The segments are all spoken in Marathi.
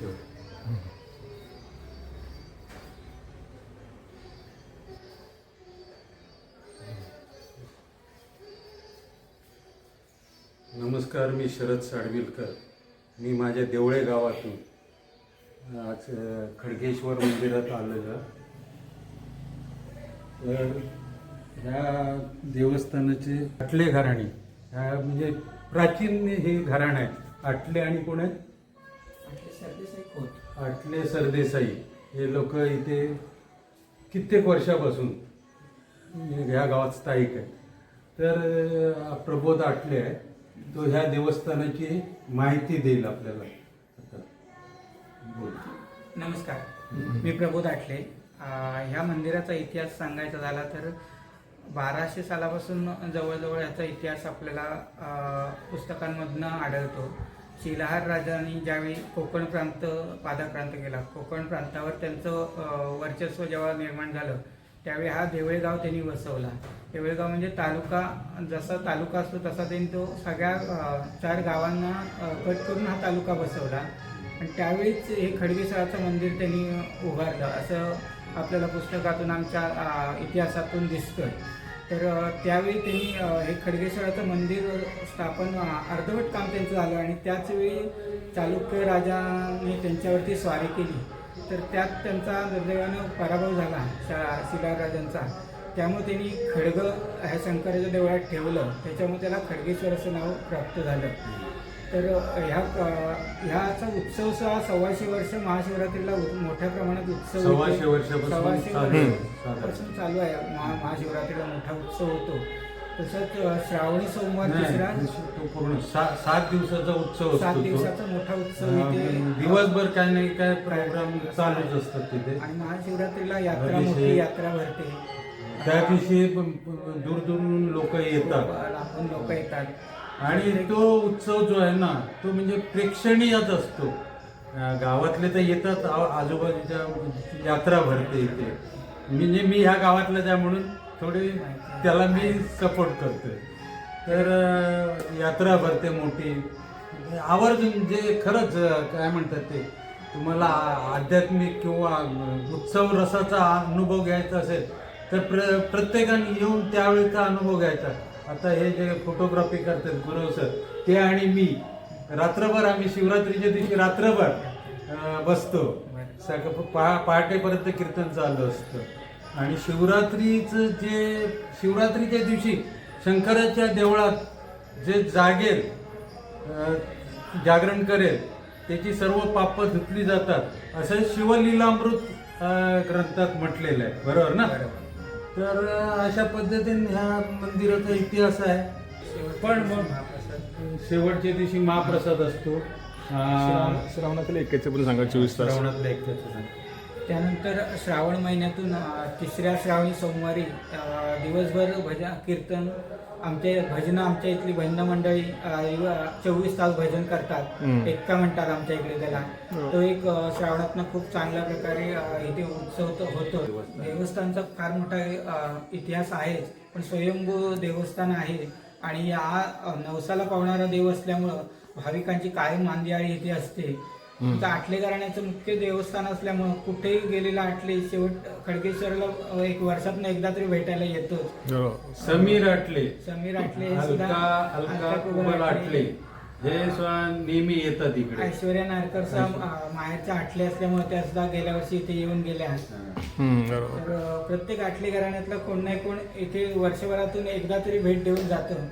याच्यावर नमस्कार मी शरद साडविलकर. मी माझ्या देवळे गावातून आज खडकेश्वर खडगेश्वर मंदिरात आलेलं तर ह्या देवस्थानाचे आटले घराणे ह्या म्हणजे प्राचीन हे घराणं आहे आटले आणि कोण आहेत? आटले सरदेसाई. हे लोक इथे कित्येक वर्षापासून ह्या गावात स्थायिक आहे तर प्रबोध आटले आहे. तो ह्या देवस्थानाची माहिती देईल आपल्याला. बोल. नमस्कार. मी प्रबोध आठले. अं, ह्या मंदिराचा इतिहास सांगायचा झाला तर बाराशे सालापासून जवळजवळ याचा इतिहास आपल्याला पुस्तकांमधनं आढळतो. शिलाहार राजांनी ज्यावेळी कोकण प्रांत पादाक्रांत केला कोकण प्रांतावर त्यांचं वर्चस्व जेव्हा निर्माण झालं त्यावेळी हा देवळेगाव त्यांनी वसवला. देवळेगाव म्हणजे तालुका जसा तालुका असतो तसा त्यांनी तो सगळ्या चार गावांना कट करून हा तालुका बसवला आणि त्यावेळीच हे खडगेश्वराचं मंदिर त्यांनी उभारलं. असं आपल्याला पुस्तकातून आमच्या इतिहासातून दिसतं तर त्यावेळी त्यांनी हे खडगेश्वराचं मंदिर स्थापन अर्धवट काम त्यांचं झालं आणि त्याच वेळी चालुक्य राजाने त्यांच्यावरती स्वारी केली. तर त्यात त्यांचा दुर्दैवानं पराभव झाला शा शिलाराजांचा. त्यामुळे त्यांनी खडग ह्या शंकराच्या देवळात ठेवलं. त्याच्यामुळे त्याला खडगेश्वर असं नाव प्राप्त झालं. तर ह्या ह्याचा उत्सव हा सव्वाशे वर्ष महाशिवरात्रीला मोठ्या प्रमाणात उत्सव. सव्वाशे वर्षापासून चालू आहे. वर्षापासून चालू आहे. महा महाशिवरात्रीला मोठा उत्सव होतो. तसंच श्रावणी सोमवार तिसरा तो पूर्ण सात दिवसाचा उत्सव सात दिवसाचा मोठा उत्सव इथे दिवसभर काय नाही काय प्रोग्राम चालूच असतात तिथे. आणि महाशिवरात्रीला यात्रा. मोठी यात्रा भरते. त्या दिवशी दूर दूरून लोक येतात. लोक येतात. आणि तो उत्सव जो आहे ना तो म्हणजे प्रेक्षणीयच असतो. अं, गावातले तर येतात आ- आजूबाजूच्या यात्रा भरते इथे. म्हणजे मी ह्या गावातला त्या म्हणून थोडी त्याला मी सपोर्ट करतोय. तर अं, यात्रा भरते मोठी. आवर्जून जे खरंच अं, काय म्हणतात ते तुम्हाला आ- आध्यात्मिक किंवा अं, उत्सव रसाचा अनुभव घ्यायचा असेल तर प्र प्रत्येकाने येऊन त्यावेळेचा अनुभव घ्यायचा. आता हे जे फोटोग्राफी करतात गुरव सर ते आणि मी. रात्रभर आम्ही शिवरात्रीच्या दिवशी रात्रभर बसतो. सकाळ पहा पहाटेपर्यंत कीर्तन चालू असतं. आणि शिवरात्रीचं जे शिवरात्रीच्या दिवशी शंकराच्या देवळात जे जागेल जागरण करेल त्याची सर्व पाप धुतली जातात. असं शिवलीलामृत ग्रंथात म्हटलेलं आहे. बरोबर ना? तर अशा पद्धतीने ह्या मंदिराचा इतिहास आहे. पण मग शेवटच्या दिवशी महाप्रसाद असतो. श्रावणातील एकेचे पण सांगा चोवीस तास. श्रावणातलं एक त्याचं सांग. त्यानंतर श्रावण महिन्यातून तिसऱ्या श्रावणी सोमवारी दिवसभर भजन कीर्तन आमचे भजनं आमच्या इथली भजन मंडळी चोवीस तास भजन करतात. एक्का म्हणतात आमच्या इकडे त्याला. हो. तो एक श्रावणातनं खूप चांगल्या प्रकारे इथे उत्सव होतो. देवस्थानचा फार मोठा इतिहास आहेच. पण स्वयंभू देवस्थान आहे. आणि या नवसाला पावणारा देव असल्यामुळं भाविकांची कायम मांदियाळी इथे असते. आमचं आटले घराण्याचं मुख्य देवस्थान असल्यामुळं कुठेही गेलेला आटले शेवट खडकेश्वरला एक वर्षातून एकदा तरी भेटायला येतोच. बरोबर. समीर आटले समीर आटले सुद्धा अलका कुबल आटले. हे नेहमी येतात इकडे. ऐश्वर्या नारकरचा अ, माहेरच्या आटले असल्यामुळे त्या सुद्धा गेल्या वर्षी इथे येऊन गेल्या. तर प्रत्येक आटले घराण्यातला कोण नाही कोण इथे वर्षभरातून एकदा तरी भेट देऊन जातं.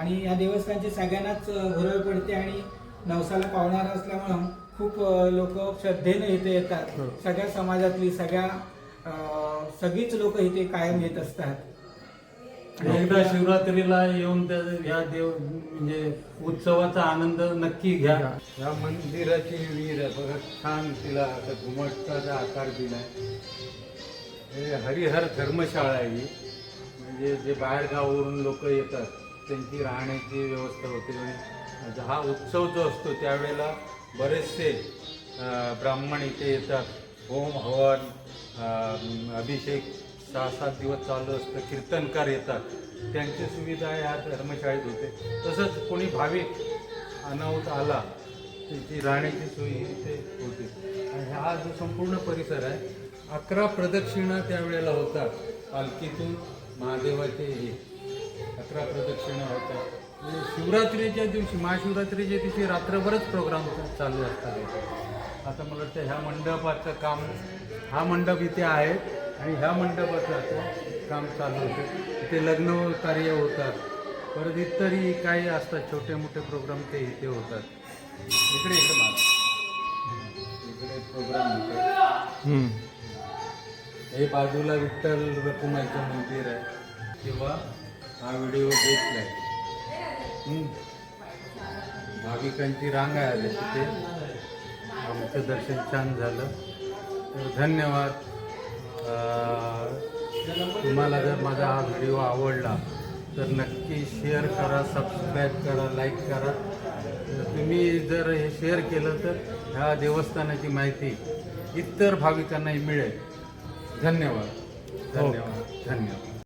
आणि या देवस्थानची सगळ्यांनाच भुरळ पडते आणि नवसाला पावणार असल्यामुळं खूप लोक श्रद्धेने इथे येतात. सगळ्या समाजातली सगळ्या सगळीच लोक इथे कायम येत असतात. आणि एकदा शिवरात्रीला येऊन त्या या देव म्हणजे उत्सवाचा आनंद नक्की घ्या. या मंदिराची आहे. बघा छान तिला असं घुमटचा आकार दिलाय. हे हरिहर धर्मशाळा आहे ही. म्हणजे जे बाहेर गावावरून लोक येतात त्यांची राहण्याची व्यवस्था होते. आणि म्हणजे हा उत्सव जो असतो त्यावेळेला बरेचसे ब्राह्मण इथे येतात. होम हवन अभिषेक सहा सात दिवस चालू असतं कीर्तनकार येतात. त्यांची सुविधा या धर्मशाळेत होते. तसंच कोणी भाविक अनाहूत आला त्याची राहण्याची सोय इथे होते. आणि हा जो संपूर्ण परिसर आहे अकरा प्रदक्षिणा त्यावेळेला होतात. पालखीतून महादेवाचे हे अकरा प्रदक्षिणा होतात. शिवरात्रीच्या दिवशी महाशिवरात्रीच्या दिवशी रात्रभरच प्रोग्राम चालू असतात. आता मला वाटतं ह्या मंडपाचं काम हा मंडप इथे आहे आणि ह्या मंडपाचं आता काम चालू होतं इथे लग्न कार्य होतात परत इतरही काही असतात छोटे मोठे प्रोग्राम ते इथे होतात इकडे इकडे मारा. इकडे प्रोग्राम होतात. हे बाजूला विठ्ठल रखुमाईचं मंदिर आहे किंवा हा व्हिडिओ घेतलाय हम्म. भाविकांची रांग आहे आली तिथे. आमचं दर्शन छान झालं. तर धन्यवाद. तुम्हाला जर माझा हा व्हिडिओ आवडला तर नक्की शेअर करा सबस्क्राईब करा लाईक करा. तुम्ही जर हे शेअर केलं तर ह्या देवस्थानाची माहिती इतर भाविकांनाही मिळेल. धन्यवाद. धन्यवाद. धन्यवाद.